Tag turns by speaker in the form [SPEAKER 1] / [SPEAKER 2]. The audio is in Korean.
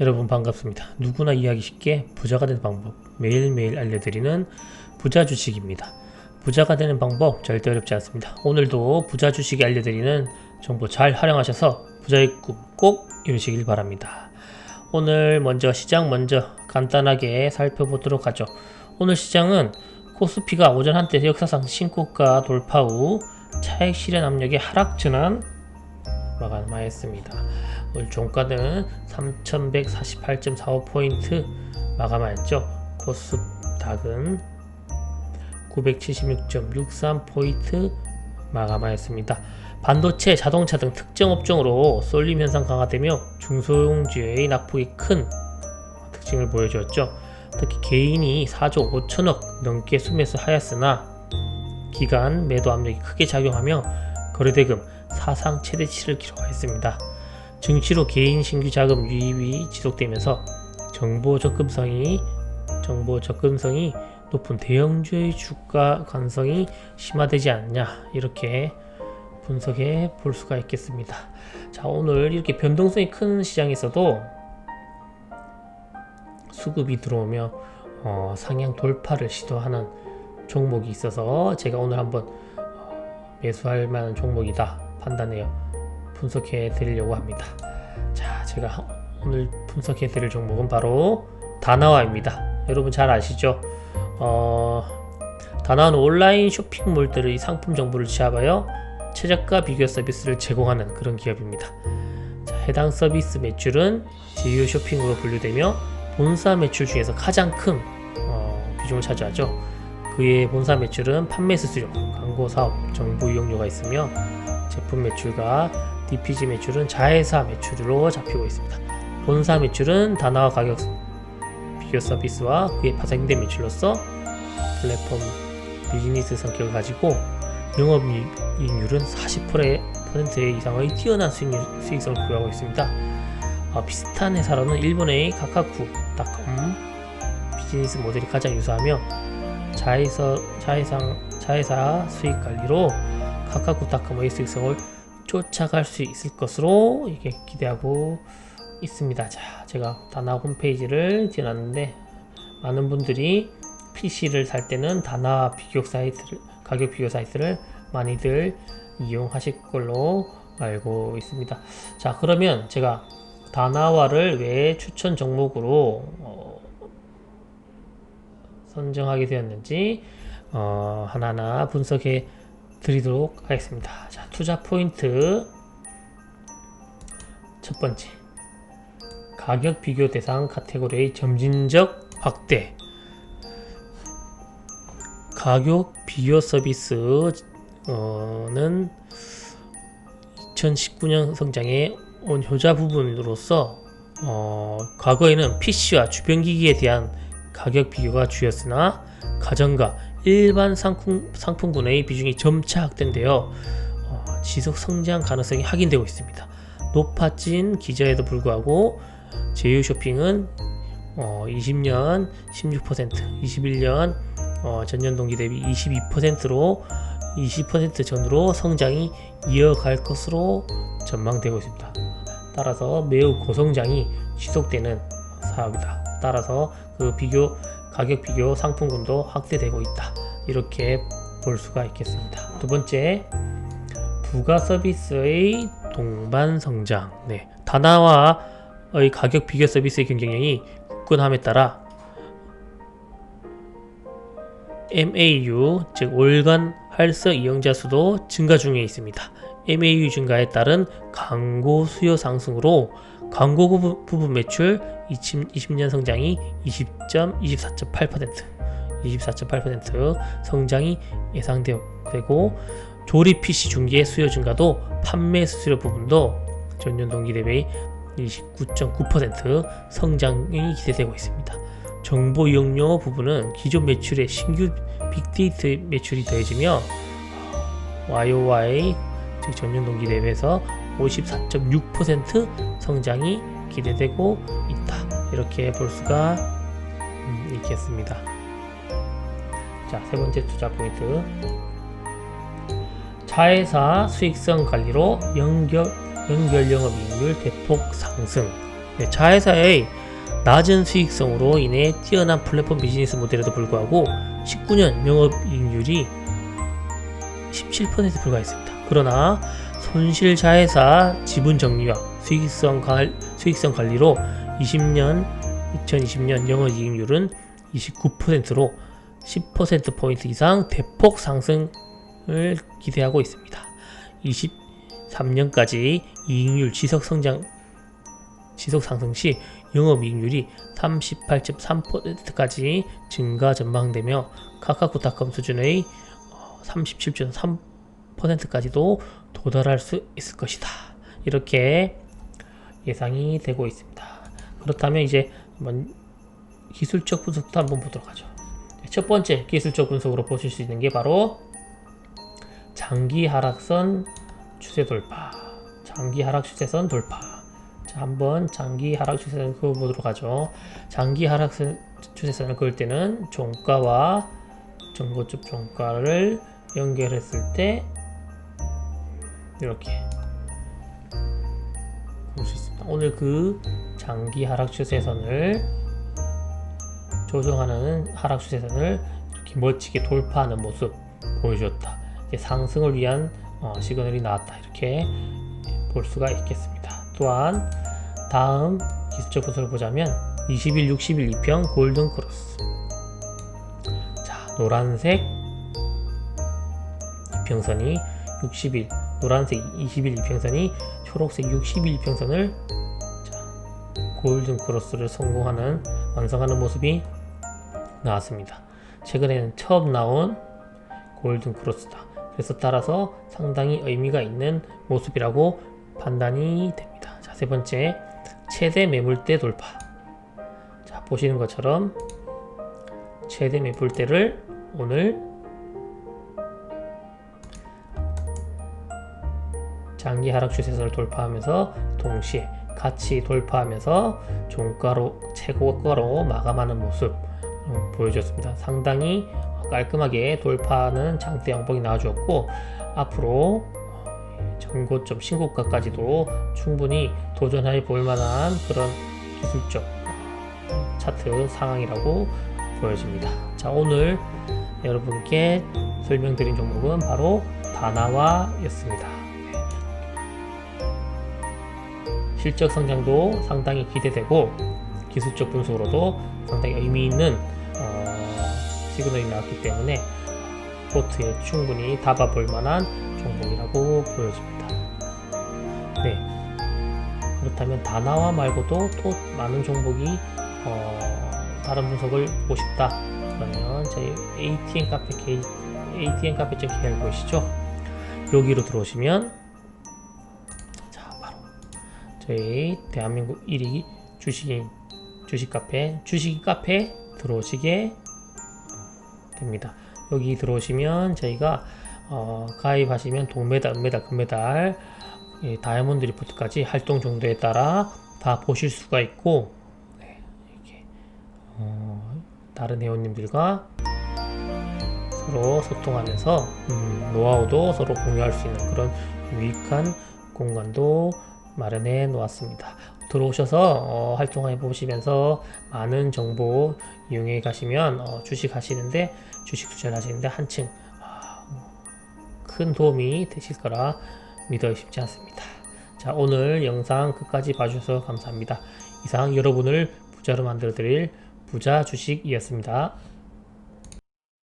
[SPEAKER 1] 여러분 반갑습니다. 누구나 이해하기 쉽게 부자가 되는 방법 매일매일 알려드리는 부자 주식입니다. 부자가 되는 방법 절대 어렵지 않습니다. 오늘도 부자 주식이 알려드리는 정보 잘 활용하셔서 부자의 꿈 꼭 이루시길 바랍니다. 오늘 먼저 시장 먼저 간단하게 살펴보도록 하죠. 오늘 시장은 코스피가 오전 한때 역사상 신고가 돌파 후 차익 실현 압력의 하락 전환 마감하였습니다. 오늘 종가는 3148.45포인트 마감하였죠. 코스닥은 976.63포인트 마감하였습니다. 반도체, 자동차 등 특정 업종으로 쏠림 현상 강화되며 중소형주의 낙폭이 큰 특징을 보여주었죠. 특히 개인이 4조 5천억 넘게 수매수하였으나 기간 매도 압력이 크게 작용하며 거래대금 사상 최대치를 기록하였습니다. 증시로 개인 신규 자금 유입이 지속되면서 정보 접근성이 정보 접근성이 높은 대형주의 주가 관성이 심화되지 않냐 이렇게 분석해 볼 수가 있겠습니다. 자 오늘 이렇게 변동성이 큰 시장에서도 수급이 들어오며 어, 상향 돌파를 시도하는 종목이 있어서 제가 오늘 한번 어, 매수할 만한 종목이다 판단해요 분석해 드리려고 합니다. 자 제가 하- 오늘 분석해 드릴 종목은 바로 다나와입니다. 여러분 잘 아시죠? 어, 다나와는 온라인 쇼핑몰들의 상품 정보를 취합하여 최저가 비교 서비스를 제공하는 그런 기업입니다. 자, 해당 서비스 매출은 제휴 쇼핑으로 분류되며 본사 매출 중에서 가장 큰 어, 비중을 차지하죠. 그의 본사 매출은 판매 수수료, 광고 사업, 정보 이용료가 있으며 제품 매출과 DPG 매출은 자회사 매출로 잡히고 있습니다. 본사 매출은 단화와 가격 비교 서비스와 그에 파생된 매출로서 플랫폼 비즈니스 성격을 가지고 영업이익률은 40% 이상의 뛰어난 수익률, 수익성을 보유하고 있습니다. 어, 비슷한 회사로는 일본의 카카쿠닷컴 비즈니스 모델이 가장 유사하며 자회사, 자회상, 자회사 수익 관리로 카카쿠닷컴의 수익성을 쫓아갈 수 있을 것으로 이게 기대하고 있습니다. 자, 제가 다나 홈페이지를 띄워놨는데 많은 분들이 PC를 살 때는 다나 비교 사이트를 가격 비교 사이트를 많이들 이용하실 걸로 알고 있습니다. 자, 그러면 제가 다나와를 왜 추천 종목으로 어, 선정하게 되었는지 어, 하나하나 분석해 드리도록 하겠습니다. 자, 투자 포인트. 첫 번째. 가격 비교 대상 카테고리의 점진적 확대. 가격 비교 서비스는 2019년 성장의 온 효자 부분으로서 어, 과거에는 PC와 주변 기기에 대한 가격 비교가 주였으나 가전과 일반 상품, 상품군의 비중이 점차 확대되어 어, 지속 성장 가능성이 확인되고 있습니다. 높아진 기저에도 불구하고 제휴 쇼핑은 어, 20년 16%, 21년 어, 전년 동기 대비 22%로 20% 전으로 성장이 이어갈 것으로 전망되고 있습니다. 따라서 매우 고성장이 지속되는 사업이다. 따라서 그 비교 가격 비교 상품군도 확대되고 있다. 이렇게 볼 수가 있겠습니다. 두 번째 부가 서비스의 동반 성장. 네. 다나와의 가격 비교 서비스의 경쟁력이 굳건함에 따라 MAU 즉 월간 활성 이용자 수도 증가 중에 있습니다. MAU 증가에 따른 광고 수요 상승으로 광고 부분, 매출 2020 년 성장이 20.24.8% 24.8% 성장이 예상되고 조립 PC 중개 수요 증가도 판매 수수료 부분도 전년 동기 대비 29.9% 성장이 기대되고 있습니다. 정보 이용료 부분은 기존 매출에 신규 빅데이터 매출이 더해지며 YOY 즉 전년 동기 대비해서 54.6% 성장이 기대되고 있다. 이렇게 볼 수가 음, 있겠습니다. 자, 세 번째 투자 포인트. 자회사 수익성 관리로 연결, 연결 영업 이익률 대폭 상승. 네, 자회사의 낮은 수익성으로 인해 뛰어난 플랫폼 비즈니스 모델에도 불구하고 19년 영업이익률이 17%에 불과했습니다. 그러나 손실 자회사 지분 정리와 수익성, 관, 수익성 관리로 20년 2020년 영업이익률은 29%로 10% 포인트 이상 대폭 상승을 기대하고 있습니다. 23년까지 이익률 지속 성장 지속 상승 시 영업이익률이 38.3%까지 증가 전망되며 카카오닷컴 수준의 37.3% 까지도 도달할 수 있을 것이다. 이렇게 예상이 되고 있습니다. 그렇다면 이제 한번 기술적 분석도 한번 보도록 하죠. 첫 번째 기술적 분석으로 보실 수 있는 게 바로 장기 하락선 추세 돌파. 장기 하락 추세선 돌파. 자, 한번 장기 하락 추세선을 그어보도록 하죠. 장기 하락선 추세선을 그을 때는 종가와 전고점 종가를 연결했을 때 이렇게 볼 수 있습니다. 오늘 그 장기 하락 추세선을 조정하는 하락 추세선을 이렇게 멋지게 돌파하는 모습 보여주었다. 상승을 위한 어, 시그널이 나왔다. 이렇게 볼 수가 있겠습니다. 또한 다음 기술적 분석을 보자면 21, 61 2평 골든 크로스. 자, 노란색 이평선이 60일, 노란색 21 이평선이 초록색 61 이평선을 골든 크로스를 성공하는 완성하는 모습이 나왔습니다. 최근에는 처음 나온 골든 크로스다. 그래서 따라서 상당히 의미가 있는 모습이라고 판단이 됩니다. 자, 세 번째, 최대 매물대 돌파. 자, 보시는 것처럼 최대 매물대를 오늘 장기 하락 추세선을 돌파하면서 동시에 같이 돌파하면서 종가로 최고가로 마감하는 모습 어, 보여줬습니다. 상당히 깔끔하게 돌파하는 장대 양봉이 나와주었고 앞으로 전고점 신고가까지도 충분히 도전해 볼 만한 그런 기술적 차트 상황이라고 보여집니다. 자 오늘 여러분께 설명드린 종목은 바로 다나와였습니다. 실적 성장도 상당히 기대되고 기술적 분석으로도 상당히 의미 있는 어, 시그널이 나왔기 때문에 포트에 충분히 담아볼 만한 종목이라고 보여집니다. 네. 그렇다면 다나와 말고도 또 많은 종목이 어, 다른 분석을 보고 싶다. 그러면 저희 ATM 카페 게 ATM 카페.kr 보시죠. 여기로 들어오시면 저희 대한민국 1위 주식인 주식 카페 주식 카페 들어오시게 됩니다. 여기 들어오시면 저희가 어, 가입하시면 동메달, 은메달, 금메달, 예, 다이아몬드 리포트까지 활동 정도에 따라 다 보실 수가 있고 네, 이렇게 어, 다른 회원님들과 서로 소통하면서 음, 노하우도 서로 공유할 수 있는 그런 유익한 공간도 마련해 놓았습니다. 들어오셔서 어, 활동해 보시면서 많은 정보 이용해 가시면 어, 주식 하시는데 주식 투자를 하시는데 한층 아, 큰 도움이 되실 거라 믿어 싶지 않습니다. 자 오늘 영상 끝까지 봐주셔서 감사합니다. 이상 여러분을 부자로 만들어 드릴 부자 주식이었습니다.